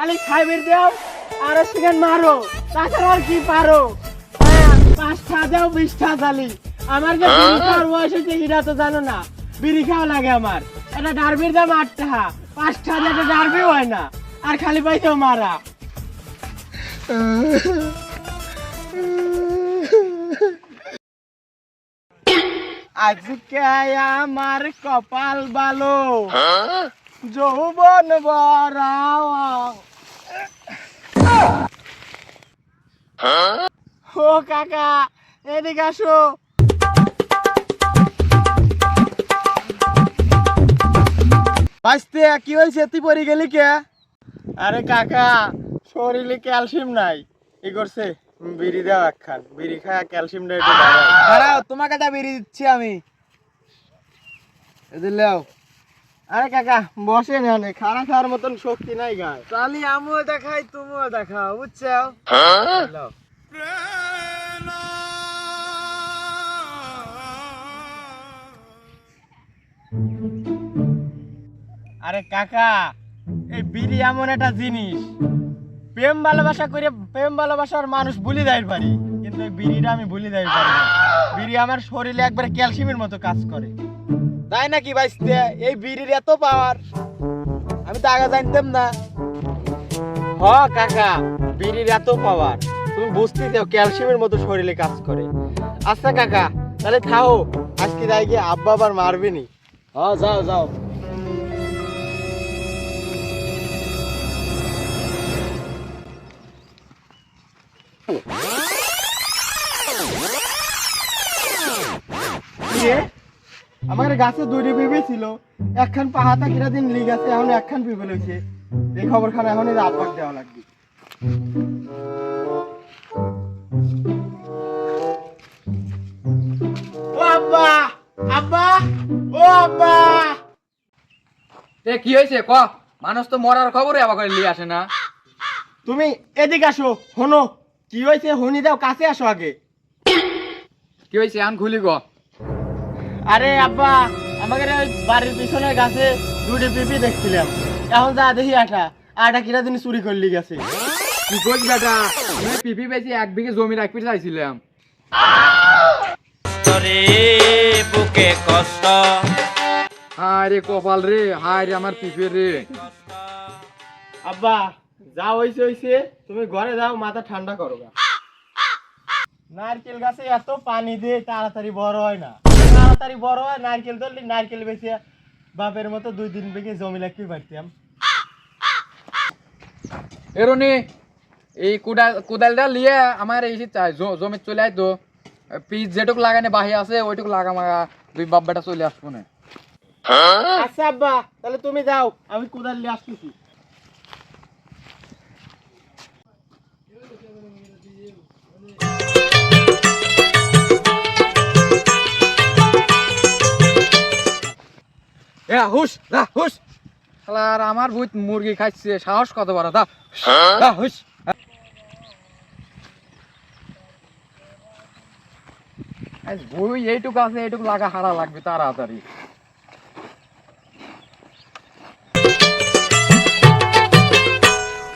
খালি খাইবের দাও আর সেখান মারো তাছাড়া আর কি পারো? হ্যাঁ পাঁচটা দাও বিশটা জালি আমার যে বিড়ি খাওয়ার বয়স হয়েছে এটা তো জানো না বিড়ি খাওয়া লাগে আমার। এটা ডারবির দাম আট টাকা পাঁচটা দিয়ে একটা ডারবি হয় না আর খালি পাইতেও মারা। আজকে আমার কপাল ভালো। যৌবন বরাও ও কাকা, এদিকে আসো। বাঁচতে কি হয়েছে? তুই পরে গেলি কে? আরে কাকা, শরীরে ক্যালসিয়াম নাই। কি করছে? বিড়ি দাও একখান। বিড়ি খায় ক্যালসিয়ামটা একটু দাঁড়াও। তোমাকে একটা বেরিয়ে দিচ্ছি আমি। এদের লেও। আরে কাকা বসে না খানা খাওয়ার মতন শক্তি নাই গায়ে। তাহলে আমিও দেখাই তুমিও দেখাও বুঝছ আরে কাকা এই বিড়ি এমন একটা জিনিস। প্রেম ভালোবাসা করে প্রেম ভালোবাসার মানুষ ভুলে দেয় পারি কিন্তু এই বিড়িটা আমি ভুলে দেয় পারি বিড়ি আমার শরীরে একবারে ক্যালসিয়ামের মতো কাজ করে। তাই নাকি বাইসতে? এই বিড়ির এত পাওয়ার আমি তো আগে জানতাম না। হ, কাকা, বিড়ির এত পাওয়ার তুমি বুঝতে চাও ক্যালসিয়ামের মতো শরীরে কাজ করে। আচ্ছা কাকা, তাহলে খাও আজকে যাই গিয়ে আব্বা আবার মারবে নি হ্যাঁ যাও যাও। কিরে? আমার গাছে দুইটি পিপে ছিল। একখান পাহাতা কিরা দিন লিগ আছে এখন একখান পিপে লইছে। এই খবরখানা এখন এই আব্বাক দেওয়া লাগবে। ও আব্বা! আব্বা! ও আব্বা! এ কি হয়েছে ক? মানুষ তো মরার খবরে আবার করে নিয়ে আসে না। তুমি এদিকে আসো হনো। কি হয়েছে হনি দাও কাছে আসো আগে। কি হয়েছে আন খুলি গ। আরে আব্বা ওই বাড়ির পিছনের গাছে দুটি পিপি দেখছিলাম। এখন যা দেখি আটা আটা কিরা দিন চুরি করলি গেছে। কি করছি বেটা? আমি পিপি বেশি এক বিঘে জমি রাখতে চাইছিলাম। হায় রে কপাল রে হায় রে আমার পিপে রে। আব্বা যা হইছে হইছে তুমি ঘরে যাও মাথা ঠান্ডা করো নারকেল গাছে এত পানি দিয়ে তাড়াতাড়ি বড় হয় না। তাড়াতাড়ি বড় হয় নারকেল ধরলি নারকেল বেশি বাপের মতো দুই দিন বেগে জমি লাগতে পারতাম এরনি এই কুদাল কুদালটা লিয়ে আমার এই চাই জমি চলে আয় তো পিস যেটুক লাগানে বাহি আছে ওইটুক লাগা মাগা দুই বাপ বেটা চলে আসব না। আচ্ছা আব্বা তাহলে তুমি যাও আমি কোদাল নিয়ে আসতেছি। এ হুস দা হুস আর আমার ভূত মুরগি খাইছে সাহস কত বড় দা হুস বই এইটুকু আছে এইটুকু লাগা হারা লাগবে তাড়াতাড়ি।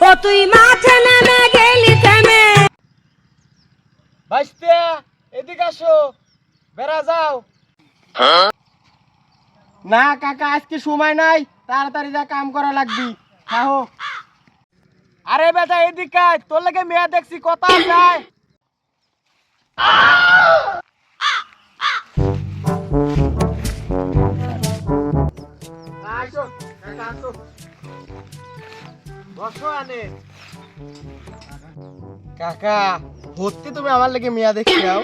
ও তুই মাঠে নেমে গেলি থেমে বাইস্তে এদিকে আসো। বেড়া যাও। না, কাকা, আজকে সময় নাই। তাড়াতাড়ি যা, কাম করা লাগবি। খাও। আরে বেটা, এদিকে তোর লাগে মেয়ে দেখছি, কথা যায় কাকা ভর্তি তুমি আমার লেগে মিয়া দেখি যাও।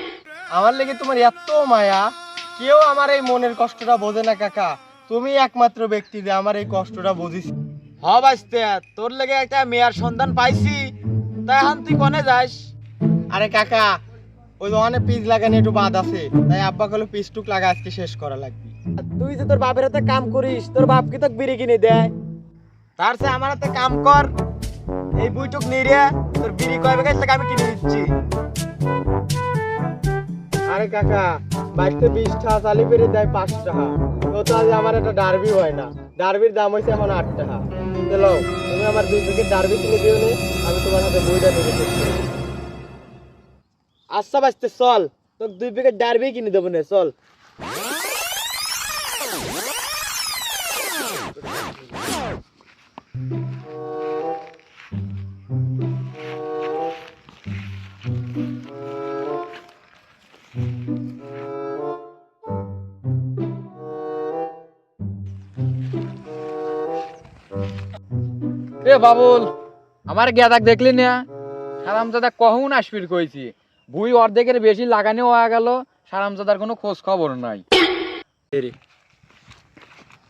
আমার লেগে তোমার এত মায়া। কেউ আমার এই মনের কষ্টটা বোঝে না কাকা। তুমি একমাত্র ব্যক্তি যে আমার এই কষ্টটা বুঝিস। হ বাইসতে তোর লেগে একটা মেয়ার সন্ধান পাইছি। তাই এখন তুই কনে যাস? আরে কাকা ওই দোকানে পিস লাগানো একটু বাদ আছে। তাই আব্বা কলে পিস টুক লাগা আজকে শেষ করা লাগবে। তুই যে তোর বাপের হাতে কাম করিস তোর বাপ কি তোকে বিড়ি কিনে দেয়? তার সে আমার হাতে কাম কর। এই বুইটুক নিয়ে তোর বিড়ি কয়বে গাছ থেকে আমি কিনে দিচ্ছি। আরে কাকা বাড়িতে বিশ টাকা চালি বেড়ে দেয় পাঁচ টাকা। তো তো আজ আমার একটা ডারবি হয় না। ডারবির দাম হয়েছে এখন আট টাকা। চলো তুমি আমার দুই প্যাকেট ডার্বি কিনে দিও নে, আমি তোমার হাতে বইটা নেবে আচ্ছা বাঁচতে চল তোর দুই প্যাকেট ডার্বি কিনে দেবো নে, চল। এ বাবুল আমার গেদাক দেখলি না? সারামজাদা কখন আসবির কইছি? ভুই অর্ধেকের বেশি লাগানো হয়ে গেল সারামজাদার কোনো খোঁজ খবর নাই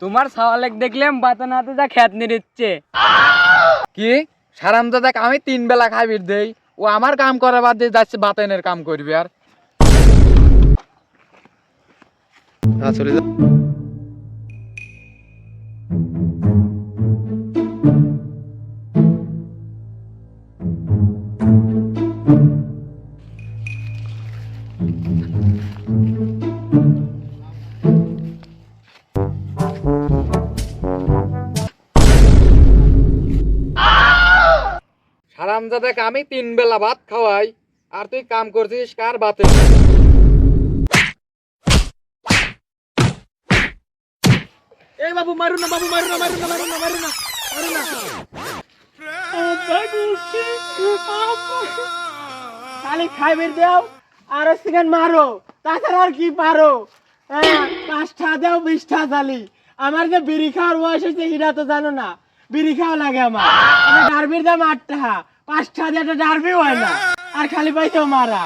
তোমার সাওয়ালেক দেখলাম বাতান হাতে যা খ্যাত নিচ্ছে কি? সারামজাদাক আমি তিন বেলা খাবির দেই ও আমার কাম করা বাদ দিয়ে যাচ্ছে বাতানের কাম করবি আর। চলে যা। সারামজাদাক আমি তিন বেলা ভাত খাওয়াই, আর তুই কাম করছিস কার বাতে? এই বাবু, মারু না, বাবু, মারু না মারু না মারু না মারু না মারু না। খালি খাইবের দাও, আর সেখান মারো, তাছাড়া আর কি পারো? হ্যাঁ পাঁচটা দাও, বিশটা জালি আমার যে বিড়ি খাওয়ার বয়স হয়েছে এটা তো জানো না, বিড়ি খাওয়া লাগে আমার। ডারবির দাম আট টাকা পাঁচটা দিয়ে একটা ডারবি হয় না। আর খালি পাইছো মারা।